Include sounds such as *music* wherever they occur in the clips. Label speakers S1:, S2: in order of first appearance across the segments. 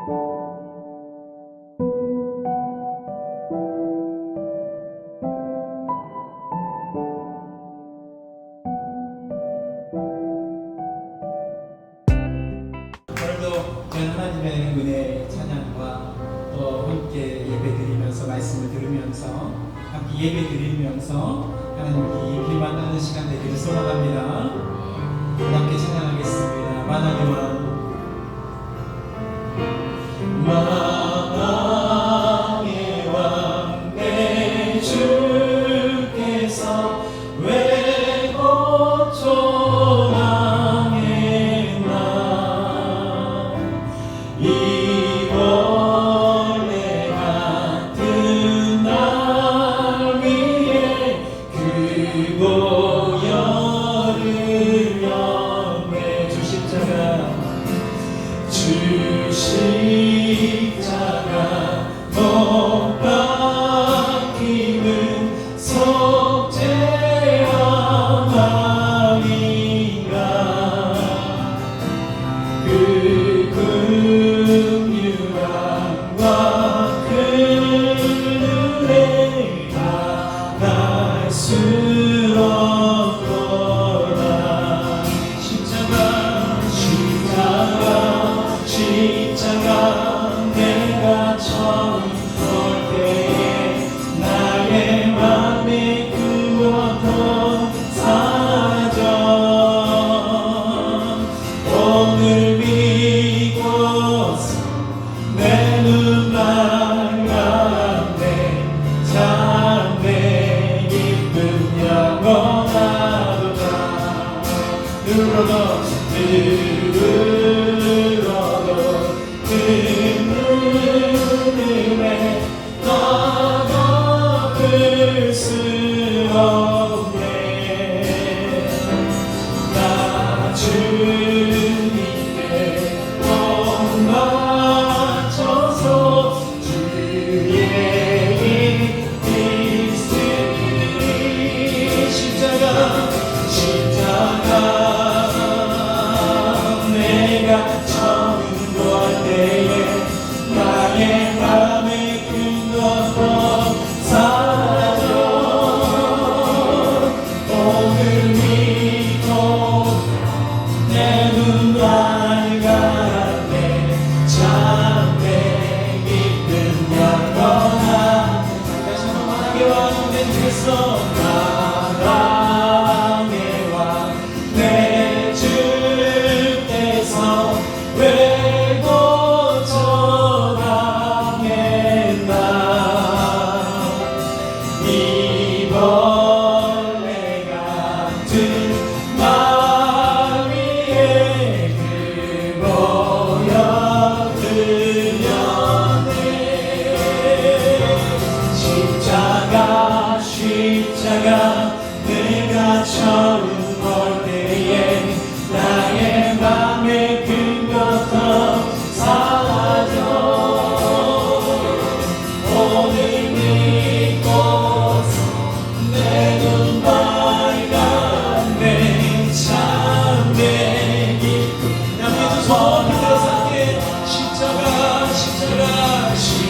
S1: 오늘도 저는 하나님의 은혜 찬양과 또 함께 예배 드리면서 말씀을 들으면서 함께 예배 드리면서 하나님께 깊이 만나는 시간 되기를 소망합니다. 함께 찬양하겠습니다. 만왕의 Kıbrıda beni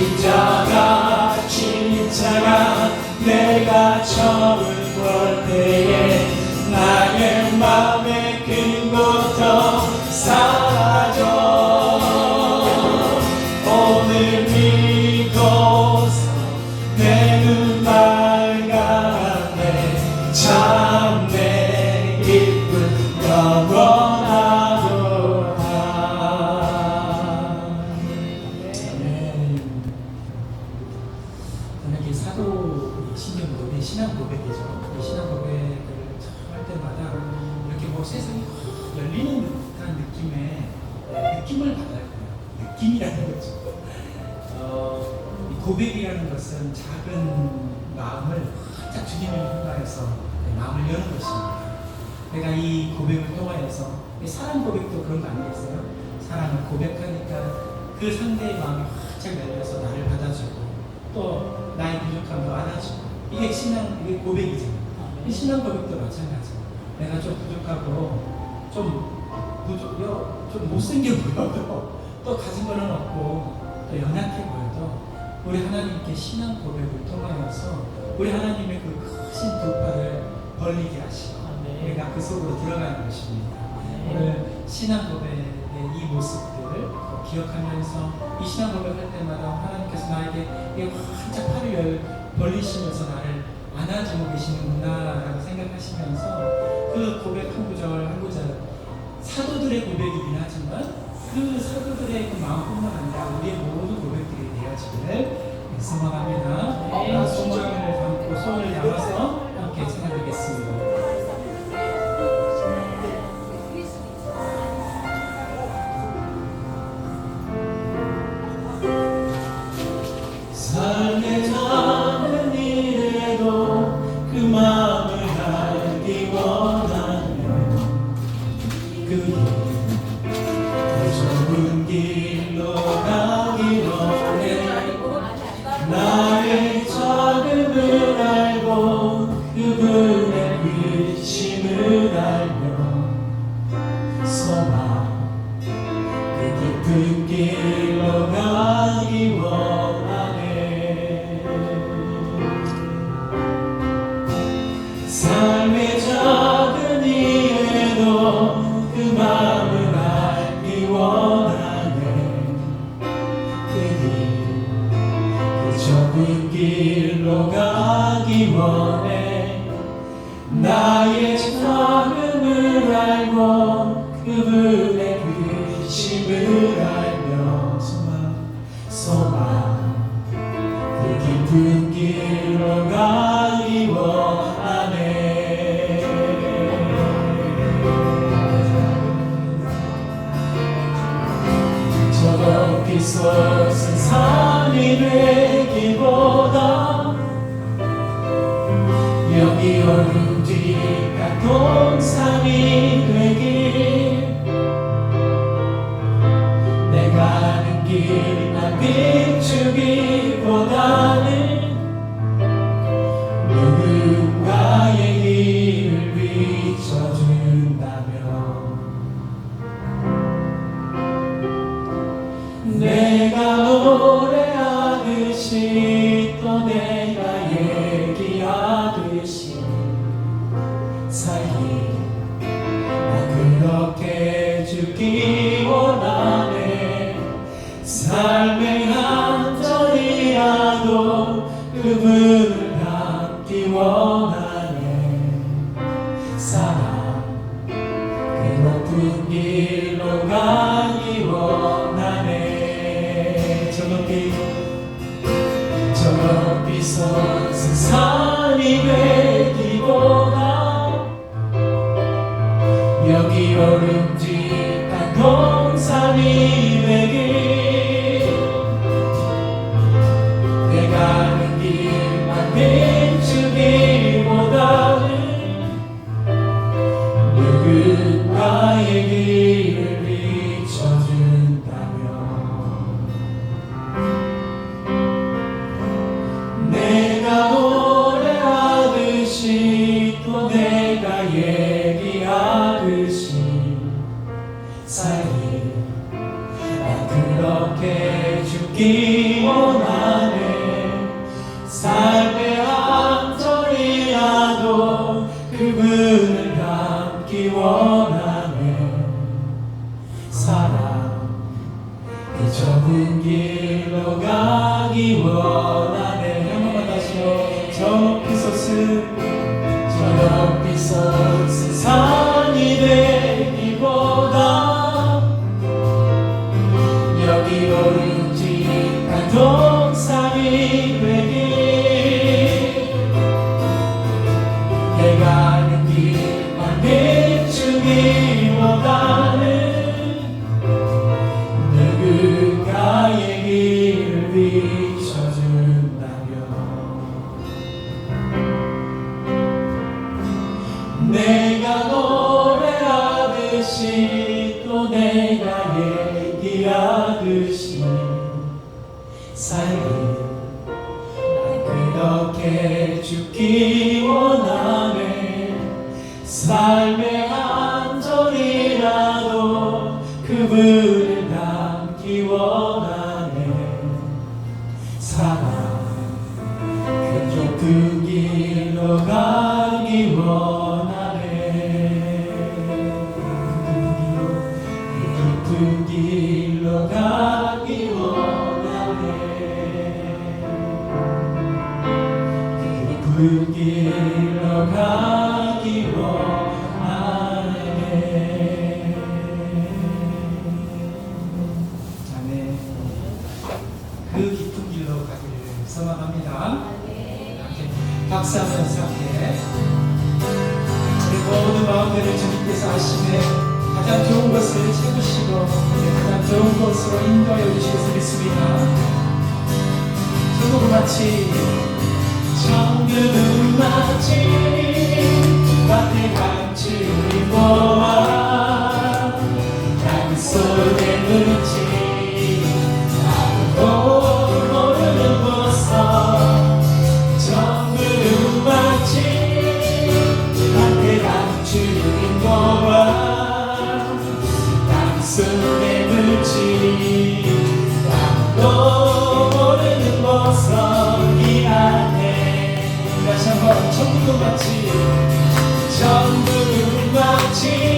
S1: Jesus. 뭐 세상이 확 열리는 듯한 느낌의 네, 느낌을 받아요. 느낌이라는 거죠. 어, 이 고백이라는 것은 작은 마음을 활짝 주님을 향하여서 마음을 여는 것입니다. 내가 이 고백을 통하여서 이 사랑 고백도 그런 거 아니겠어요? 사랑을 고백하니까 그 상대의 마음이 활짝 열려서 나를 받아주고 또 나의 부족함도 안아주고 이게 신앙 이게 고백이잖아요. 이 신앙 고백도 마찬가지. 내가 좀 부족하고 좀 부족, 좀 못생겨 보여도 *laughs*
S2: 또 가진 거는 없고 또 연약해 보여도 우리 하나님께 신앙 고백을 통하여서 우리 하나님의 그 크신 두 팔을 벌리게 하시고
S3: 네.
S2: 우리가 그 속으로 들어가는 것입니다.
S3: 네.
S2: 오늘 신앙 고백의 이 모습들을 꼭 기억하면서 이 신앙 고백할 때마다 하나님께서 나에게 이 활짝 팔을 열- 벌리시면서 나를 안아주고 계시는구나라고 생각하시면서 그 고백 한 구절 한 구절 사도들의 고백이긴 하지만 그 사도들의 그 마음뿐만 아니라 우리의 모든 고백들이 되어지기를 소망합니다.
S3: 네.
S2: 다 소망을 담고 손을 담아서 함께 찬양하겠습니다.
S1: 솟은 산이 되기보다 여기 오는 뒤가 동산이 동산이 되길
S2: te
S1: 전부는 마치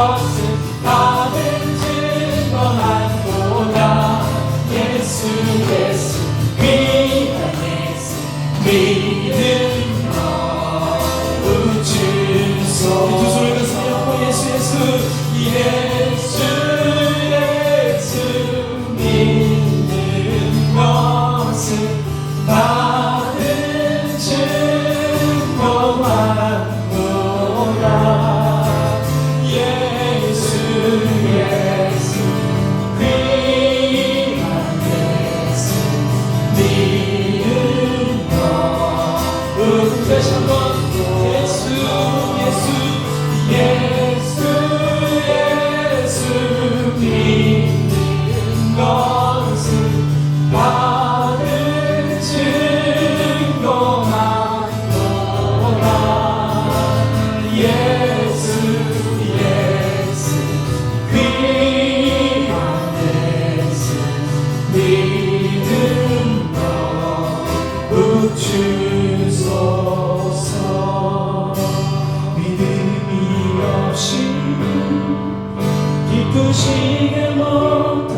S1: Oh. 기쁘시게 못